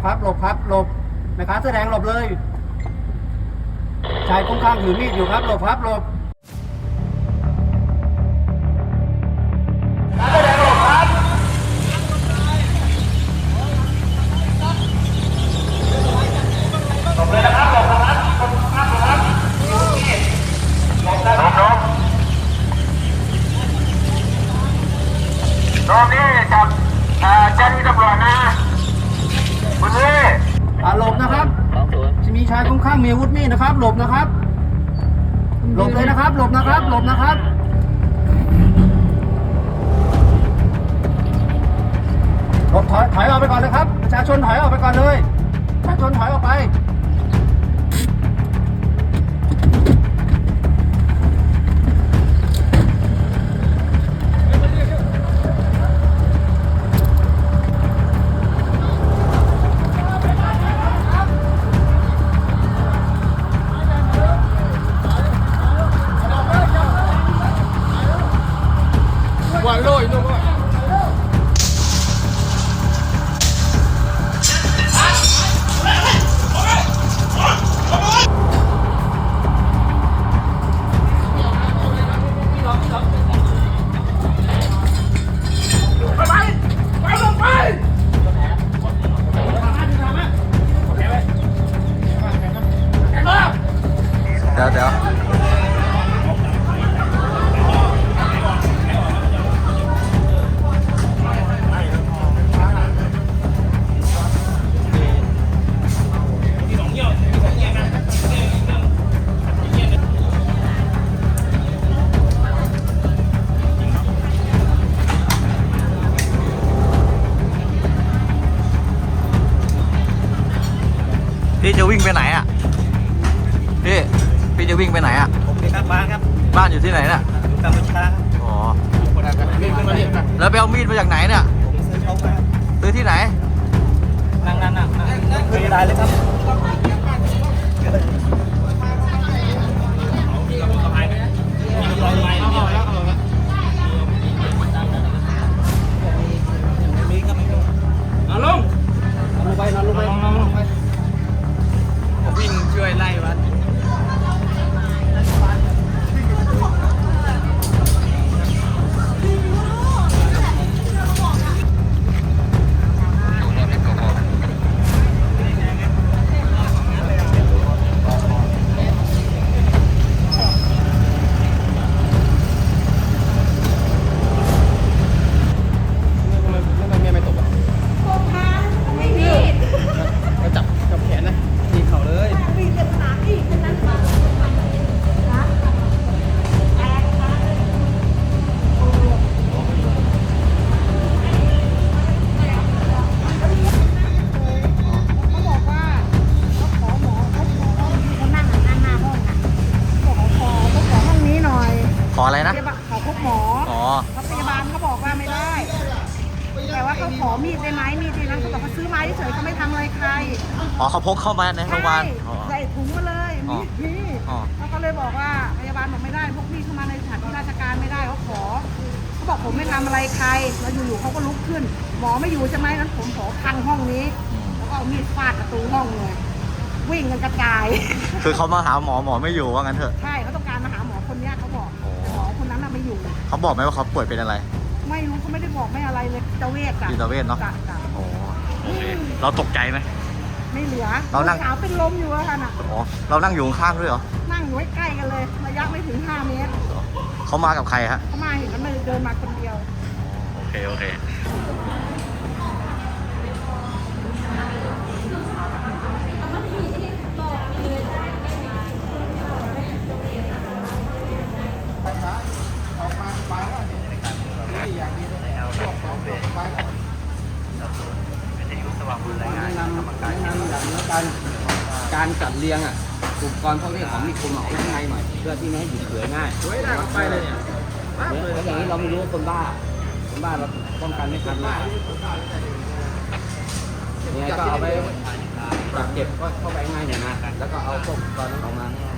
บครับหลบครับหลบแมคคัาแสดงหลบเลยชายคุ้มข้างถือมีดอยู่ครับหลบครับหลบ นะครับ หลบนะครับ หลบเลยนะครับ หลบนะครับ หลบนะครับ เดี๋ยวเดี๋ยว วิ่งไปไหนอะพี่พี่จะวิ่งไปไหนอะผมเป็นครับมาครับบ้านอยู่ที่ไหนน่ะอยู่กัมพูชาครับอ๋อแล้วไปเอามีดมาจากไหนเนี่ยผมซื้อเขา ออะไรนะพยาบาลขอพบหมออ๋อเขาพยาบาลเขาบอกว่าไม่ได้ แต่ว่าเขาขอมีดได้ไหมมีดที่นั้นเขาบอกเขาซื้อมาเฉยๆเขาไม่ทำอะไรใครอ๋อเขาพกเข้ามาในโรงพยาบาลใช่อ๋อใส่ถุงมาเลยอ๋อมีดนี่อ๋อเขาก็เลยบอกว่าพยาบาลบอกไม่ได้พวกพี่เข้ามาในสถานที่ราชการไม่ได้เขาขอเขาบอกผมไม่ทำอะไรใครแล้วอยู่ๆเขาก็ลุกขึ้น หมอไม่อยู่ใช่ไหมนั้นผมขอพังห้องนี้ แล้วก็เอามีดฟาดประตูห้องเลยวิ่งกันกระจาย คือเขามาหาหมอหมอไม่อยู่ว่างั้นเถอะใช่เขาต้อง เขาบอกไหมว่าเขาป่วยเป็นอะไรไม่รู้เขาไม่ได้บอกไม่อะไรเลยเจาเวทจ้ะจิตเวชเนอะจ้จ้โอ้โอเคเราตกใจไหม ไม่เหลือเรานั่ง ลูกสาวเป็นลมอยู่อะค่ะน่ะอ๋อเรานั่งอยู่ข้างๆด้วยเหรอนั่งอยู่ใกล้ๆกันเลย ระยะไม่ถึง 5 เมตรเขามากับใครฮะเขามาเห็นแล้วมันเดินมาคนเดียว โอเคโอเค การจัดเรียงอะอุปกรณ์พวกนี้ของมีคมเอาไว้ข้างในหน่อยเพื่อที่ไม่ให้หยิบเฉือง่ายเฮ้ยได้ไปเลยเนี่ยเนี่ยแล้วอย่างนี้เราไม่รู้ว่าคนบ้าคนบ้าเราป้องกันไม่ทันนะยังไงก็เอาไปจับเก็บก็เข้าไปง่ายหน่อยนะแล้วก็เอาพวกอุปกรณ์นั้นออกมาง่าย